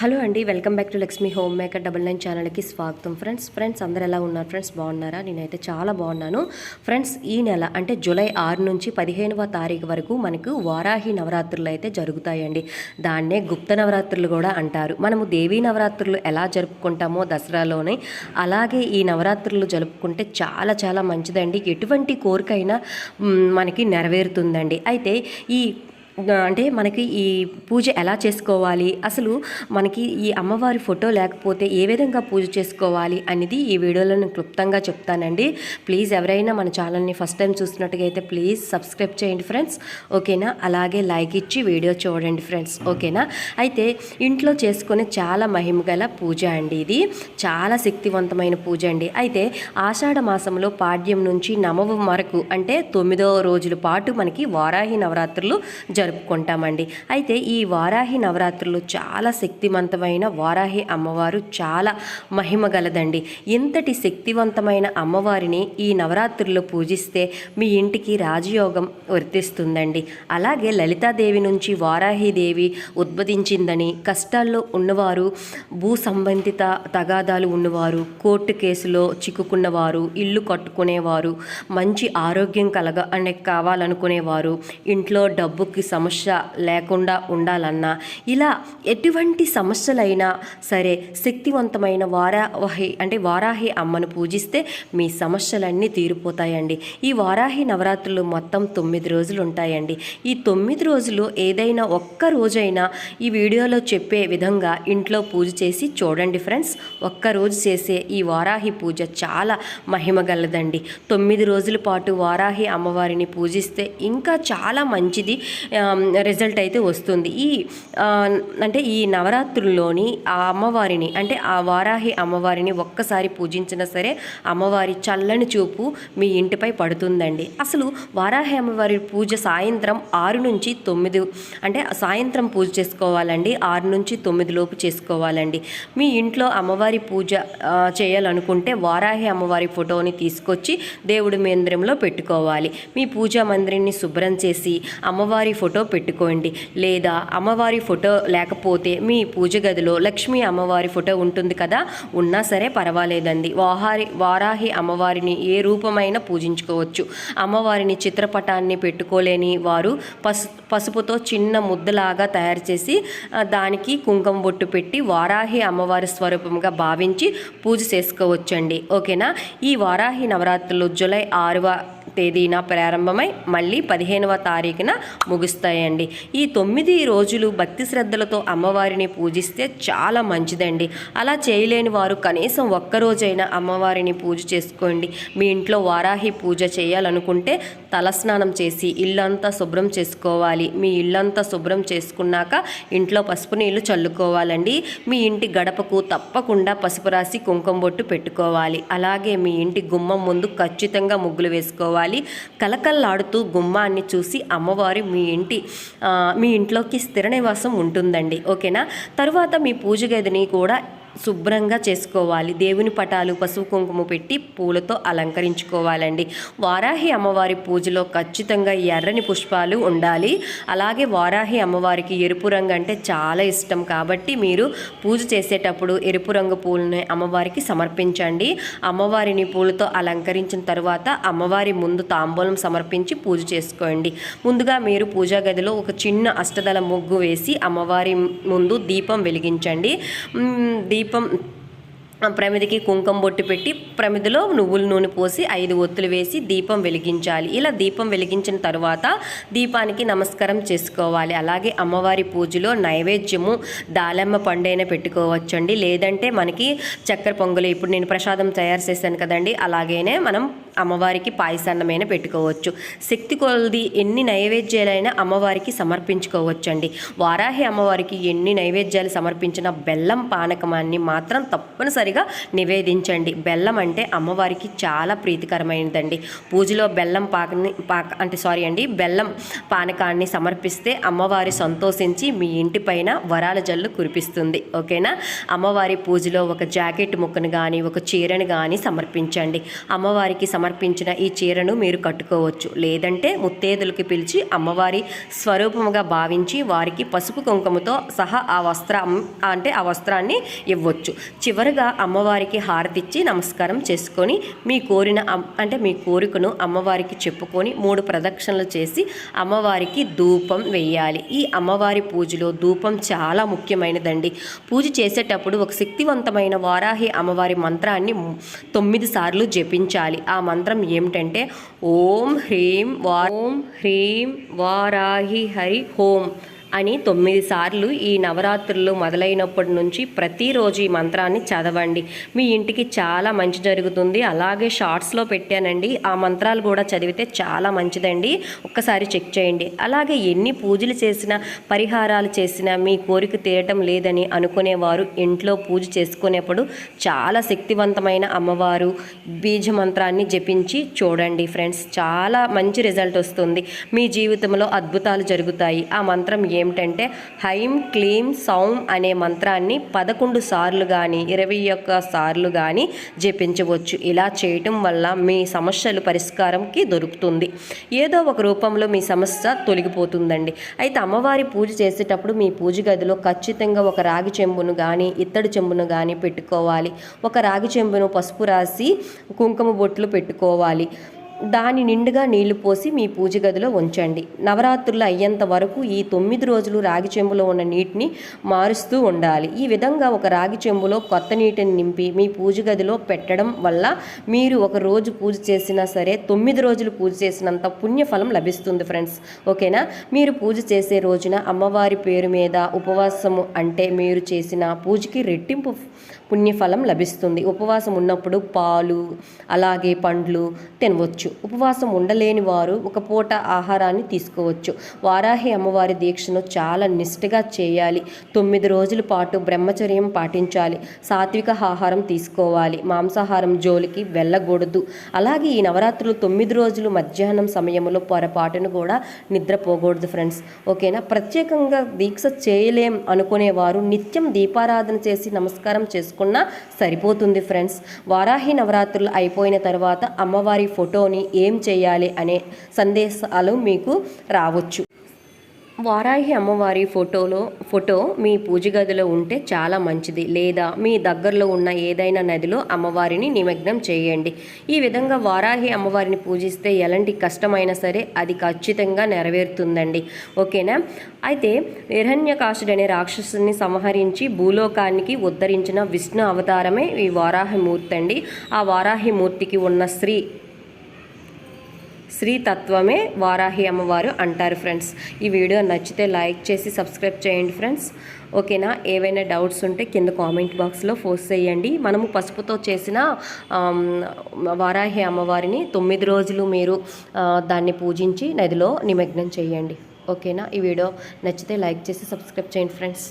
Hello అండి welcome back to Lakshmi homemaker double nine ఛానల్కి స్వాగతం. ఫ్రెండ్స్ ఫ్రెండ్స్ అందరు ఎలా ఉన్నారు? ఫ్రెండ్స్ బాగున్నారా? నేనైతే చాలా బాగున్నాను. ఫ్రెండ్స్ ఈ నెల అంటే జూలై ఆరు నుంచి పదిహేనవ తారీఖు వరకు మనకు వారాహి నవరాత్రులు అయితే జరుగుతాయండి. దాన్నే గుప్త నవరాత్రులు కూడా అంటారు. మనము దేవీ నవరాత్రులు ఎలా జరుపుకుంటామో దసరాలోనే అలాగే ఈ నవరాత్రులు జరుపుకుంటే చాలా చాలా మంచిదండి. ఎటువంటి కోరికైనా మనకి నెరవేరుతుందండి. అయితే ఈ అంటే మనకి ఈ పూజ ఎలా చేసుకోవాలి? అసలు మనకి ఈ అమ్మవారి ఫోటో లేకపోతే ఏ విధంగా పూజ చేసుకోవాలి అనేది ఈ వీడియోలో నేను క్లుప్తంగా చెప్తానండి. ప్లీజ్ ఎవరైనా మన ఛానల్ని ఫస్ట్ టైం చూసినట్టుగా అయితే ప్లీజ్ సబ్స్క్రైబ్ చేయండి ఫ్రెండ్స్. ఓకేనా? అలాగే లైక్ ఇచ్చి వీడియో చూడండి ఫ్రెండ్స్. ఓకేనా? అయితే ఇంట్లో చేసుకునే చాలా మహిమగల పూజ అండి ఇది. చాలా శక్తివంతమైన పూజ అండి. అయితే ఆషాఢ మాసంలో పాడ్యం నుంచి నవమ వరకు అంటే తొమ్మిదవ రోజుల పాటు మనకి వారాహి నవరాత్రులు జరుపుకుంటామండి. అయితే ఈ వారాహి నవరాత్రులు చాలా శక్తివంతమైన వారాహి అమ్మవారు చాలా మహిమ గలదండి. ఇంతటి శక్తివంతమైన అమ్మవారిని ఈ నవరాత్రుల్లో పూజిస్తే మీ ఇంటికి రాజయోగం వర్తిస్తుందండి. అలాగే లలితాదేవి నుంచి వారాహిదేవి ఉద్భవించిందని కష్టాల్లో ఉన్నవారు భూ సంబంధిత తగాదాలు ఉన్నవారు కోర్టు కేసులో చిక్కుకున్నవారు ఇల్లు కట్టుకునేవారు మంచి ఆరోగ్యం కలగ అనే కావాలనుకునేవారు ఇంట్లో డబ్బుకి సమస్య లేకుండా ఉండాలన్నా ఇలా ఎటువంటి సమస్యలైనా సరే శక్తివంతమైన వారాహి అంటే వారాహి అమ్మను పూజిస్తే మీ సమస్యలన్నీ తీరిపోతాయండి. ఈ వారాహి నవరాత్రులు మొత్తం తొమ్మిది రోజులు ఉంటాయండి. ఈ తొమ్మిది రోజులు ఏదైనా ఒక్క రోజైనా ఈ వీడియోలో చెప్పే విధంగా ఇంట్లో పూజ చేసి చూడండి ఫ్రెండ్స్ ఒక్క రోజు చేసే ఈ వారాహి పూజ చాలా మహిమగలదండి తొమ్మిది రోజుల పాటు వారాహి అమ్మవారిని పూజిస్తే ఇంకా చాలా మంచిది. రిజల్ట్ అయితే వస్తుంది. ఈ అంటే ఈ నవరాత్రుల్లోని ఆ అమ్మవారిని అంటే ఆ వారాహి అమ్మవారిని ఒక్కసారి పూజించినా సరే అమ్మవారి చల్లని చూపు మీ ఇంటిపై పడుతుందండి. అసలు వారాహి అమ్మవారి పూజ సాయంత్రం ఆరు నుంచి తొమ్మిది అంటే సాయంత్రం పూజ చేసుకోవాలండి ఆరు నుంచి తొమ్మిది లోపు చేసుకోవాలండి. మీ ఇంట్లో అమ్మవారి పూజ చేయాలనుకుంటే వారాహి అమ్మవారి ఫోటోని తీసుకొచ్చి దేవుడి మందిరంలో పెట్టుకోవాలి. మీ పూజా మందిరాన్ని శుభ్రం చేసి అమ్మవారి ఫోటో ఫోటో పెట్టుకోండి. లేదా అమ్మవారి ఫోటో లేకపోతే మీ పూజ గదిలో లక్ష్మీ అమ్మవారి ఫోటో ఉంటుంది కదా ఉన్నా సరే పర్వాలేదండి. వాహారి వారాహి అమ్మవారిని ఏ రూపమైనా పూజించుకోవచ్చు. అమ్మవారిని చిత్రపటాన్ని పెట్టుకోలేని వారు పసు పసుపుతో చిన్న ముద్దలాగా తయారు చేసి దానికి కుంకుమ బొట్టు పెట్టి వారాహి అమ్మవారి స్వరూపంగా భావించి పూజ చేసుకోవచ్చండి. ఓకేనా? ఈ వారాహి నవరాత్రులు జూలై ఆరువ తేదీన ప్రారంభమై మళ్ళీ పదిహేనవ తారీఖున ముగుస్తాయండి. ఈ తొమ్మిది రోజులు భక్తి శ్రద్ధలతో అమ్మవారిని పూజిస్తే చాలా మంచిదండి. అలా చేయలేని వారు కనీసం ఒక్కరోజైనా అమ్మవారిని పూజ చేసుకోండి. మీ ఇంట్లో వారాహి పూజ చేయాలనుకుంటే తలస్నానం చేసి ఇల్లంతా శుభ్రం చేసుకోవాలి. మీ ఇల్లంతా శుభ్రం చేసుకున్నాక ఇంట్లో పసుపు నీళ్ళు చల్లుకోవాలండి. మీ ఇంటి గడపకు తప్పకుండా పసుపు రాసి కుంకుమ బొట్టు పెట్టుకోవాలి. అలాగే మీ ఇంటి గుమ్మం ముందు ఖచ్చితంగా ముగ్గులు వేసుకోవాలి. కలకల్లాడుతూ గుమ్మాన్ని చూసి అమ్మవారి మీ ఇంటి మీ ఇంట్లోకి స్థిర నివాసం ఉంటుందండి. ఓకేనా? తరువాత మీ పూజ గదిని కూడా శుభ్రంగా చేసుకోవాలి. దేవుని పటాలు పసుపు కుంకుమ పెట్టి పూలతో అలంకరించుకోవాలండి. వారాహి అమ్మవారి పూజలో ఖచ్చితంగా ఎర్రని పుష్పాలు ఉండాలి. అలాగే వారాహి అమ్మవారికి ఎరుపు రంగు అంటే చాలా ఇష్టం. కాబట్టి మీరు పూజ చేసేటప్పుడు ఎరుపు రంగు పూలని అమ్మవారికి సమర్పించండి. అమ్మవారిని పూలతో అలంకరించిన తర్వాత అమ్మవారి ముందు తాంబూలం సమర్పించి పూజ చేసుకోండి. ముందుగా మీరు పూజా గదిలో ఒక చిన్న అష్టదళ ముగ్గు వేసి అమ్మవారి ముందు దీపం వెలిగించండి. దీప దీపం ప్రమిదికి కుంకుమ బొట్టు పెట్టి ప్రమిదిలో నువ్వుల నూనె పోసి ఐదు ఒత్తులు వేసి దీపం వెలిగించాలి. ఇలా దీపం వెలిగించిన తర్వాత దీపానికి నమస్కారం చేసుకోవాలి. అలాగే అమ్మవారి పూజలో నైవేద్యము దాళమ్మ పండైనా పెట్టుకోవచ్చండి. లేదంటే మనకి చక్కెర పొంగలు ఇప్పుడు నేను ప్రసాదం తయారు చేశాను కదండి అలాగేనే మనం అమ్మవారికి పాయసాన్నమైన పెట్టుకోవచ్చు. శక్తి కొలది ఎన్ని నైవేద్యాలైనా అమ్మవారికి సమర్పించుకోవచ్చండి. వారాహి అమ్మవారికి ఎన్ని నైవేద్యాలు సమర్పించిన బెల్లం పానకమాన్ని మాత్రం తప్పనిసరిగా నివేదించండి. బెల్లం అంటే అమ్మవారికి చాలా ప్రీతికరమైనదండి. పూజలో బెల్లం పాకని పాక అంటే సారీ అండి బెల్లం పానకాన్ని సమర్పిస్తే అమ్మవారి సంతోషించి మీ ఇంటిపైన వరాల జల్లు కురిపిస్తుంది. ఓకేనా? అమ్మవారి పూజలో ఒక జాకెట్ ముక్కను కానీ ఒక చీరను కానీ సమర్పించండి. అమ్మవారికి సమర్ సమర్పించిన ఈ చీరను మీరు కట్టుకోవచ్చు. లేదంటే ముత్తేదులకి పిలిచి అమ్మవారి స్వరూపముగా భావించి వారికి పసుపు కుంకుమతో సహా ఆ వస్త్రం అంటే ఆ వస్త్రాన్ని ఇవ్వచ్చు. చివరిగా అమ్మవారికి హారతిచ్చి నమస్కారం చేసుకొని మీ కోరిన అంటే మీ కోరికను అమ్మవారికి చెప్పుకొని మూడు ప్రదక్షిణలు చేసి అమ్మవారికి ధూపం వేయాలి ఈ అమ్మవారి పూజలో ధూపం చాలా ముఖ్యమైనదండి. పూజ చేసేటప్పుడు ఒక శక్తివంతమైన వారాహి అమ్మవారి మంత్రాన్ని తొమ్మిది సార్లు జపించాలి. ఆ మంత్రం ఏమిటంటే ఓం హ్రీం వా ఓం హ్రీం వారాహి హరి హోం. అని తొమ్మిది సార్లు ఈ నవరాత్రులు మొదలైనప్పటి నుంచి ప్రతిరోజు ఈ మంత్రాన్ని చదవండి. మీ ఇంటికి చాలా మంచి జరుగుతుంది. అలాగే షార్ట్స్లో పెట్టానండి. ఆ మంత్రాలు కూడా చదివితే చాలా మంచిదండి. ఒక్కసారి చెక్ చేయండి. అలాగే ఎన్ని పూజలు చేసినా పరిహారాలు చేసినా మీ కోరిక తీరటం లేదని అనుకునేవారు ఇంట్లో పూజ చేసుకునేప్పుడు చాలా శక్తివంతమైన అమ్మవారు బీజ మంత్రాన్ని జపించి చూడండి ఫ్రెండ్స్. చాలా మంచి రిజల్ట్ వస్తుంది. మీ జీవితంలో అద్భుతాలు జరుగుతాయి. ఆ మంత్రం ఏమిటంటే హైం క్లీం సౌం అనే మంత్రాన్ని పదకొండు సార్లు కానీ ఇరవై ఒక్క సార్లు కానీ జపించవచ్చు. ఇలా చేయటం వల్ల మీ సమస్యలు పరిష్కారంకి దొరుకుతుంది. ఏదో ఒక రూపంలో మీ సమస్య తొలగిపోతుందండి. అయితే అమ్మవారి పూజ చేసేటప్పుడు మీ పూజ గదిలో ఖచ్చితంగా ఒక రాగి చెంబును కానీ ఇత్తడి చెంబును కానీ పెట్టుకోవాలి. ఒక రాగి చెంబును పసుపు రాసి కుంకుమ బొట్లు పెట్టుకోవాలి. దాని నిండుగా నీళ్ళు పోసి మీ పూజ గదిలో ఉంచండి. నవరాత్రులు అయ్యేంత వరకు ఈ తొమ్మిది రోజులు రాగి చెంబులో ఉన్న నీటిని మారుస్తూ ఉండాలి. ఈ విధంగా ఒక రాగి చెంబులో కొత్త నీటిని నింపి మీ పూజ గదిలో పెట్టడం వల్ల మీరు ఒక రోజు పూజ చేసినా సరే తొమ్మిది రోజులు పూజ చేసినంత పుణ్యఫలం లభిస్తుంది ఫ్రెండ్స్. ఓకేనా? మీరు పూజ చేసే రోజున అమ్మవారి పేరు మీద ఉపవాసము అంటే మీరు చేసిన పూజకి రెట్టింపు పుణ్యఫలం లభిస్తుంది. ఉపవాసం ఉన్నప్పుడు పాలు అలాగే పండ్లు తినవచ్చు. ఉపవాసం ఉండలేని వారు ఒక పూట ఆహారాన్ని తీసుకోవచ్చు. వారాహి అమ్మవారి దీక్షను చాలా నిష్ఠగా చేయాలి. తొమ్మిది రోజుల పాటు బ్రహ్మచర్యం పాటించాలి. సాత్విక ఆహారం తీసుకోవాలి. మాంసాహారం జోలికి వెళ్ళకూడదు. అలాగే ఈ నవరాత్రులు తొమ్మిది రోజులు మధ్యాహ్నం సమయంలో పొరపాటును కూడా నిద్రపోకూడదు ఫ్రెండ్స్. ఓకేనా? ప్రత్యేకంగా దీక్ష చేయలేం అనుకునేవారు నిత్యం దీపారాధన చేసి నమస్కారం చేసుకున్నా సరిపోతుంది ఫ్రెండ్స్. వారాహి నవరాత్రులు అయిపోయిన తర్వాత అమ్మవారి ఫోటోని ఏం చేయాలి అనే సందేశాలు మీకు రావచ్చు. వారాహి అమ్మవారి ఫోటోలో ఫోటో మీ పూజ గదిలో ఉంటే చాలా మంచిది. లేదా మీ దగ్గరలో ఉన్న ఏదైనా నదిలో అమ్మవారిని నిమగ్నం చేయండి. ఈ విధంగా వారాహి అమ్మవారిని పూజిస్తే ఎలాంటి కష్టమైనా సరే అది ఖచ్చితంగా నెరవేరుతుందండి. ఓకేనా? అయితే హిరణ్యకాశుడు అనే రాక్షసుని సంహరించి భూలోకానికి ఉద్ధరించిన విష్ణు అవతారమే ఈ వారాహి మూర్తి అండి ఆ వారాహి మూర్తికి ఉన్న శ్రీ శ్రీతత్వమే వారాహి అమ్మవారు అంటారు ఫ్రెండ్స్. ఈ వీడియో నచ్చితే లైక్ చేసి సబ్స్క్రైబ్ చేయండి ఫ్రెండ్స్. ఓకేనా? ఏవైనా డౌట్స్ ఉంటే కింద కామెంట్ బాక్స్లో పోస్ట్ చేయండి. మనము పసుపుతో చేసిన వారాహి అమ్మవారిని తొమ్మిది రోజులు మీరు దాన్ని పూజించి నదిలో నిమగ్నం చేయండి. ఓకేనా? ఈ వీడియో నచ్చితే లైక్ చేసి సబ్స్క్రైబ్ చేయండి ఫ్రెండ్స్.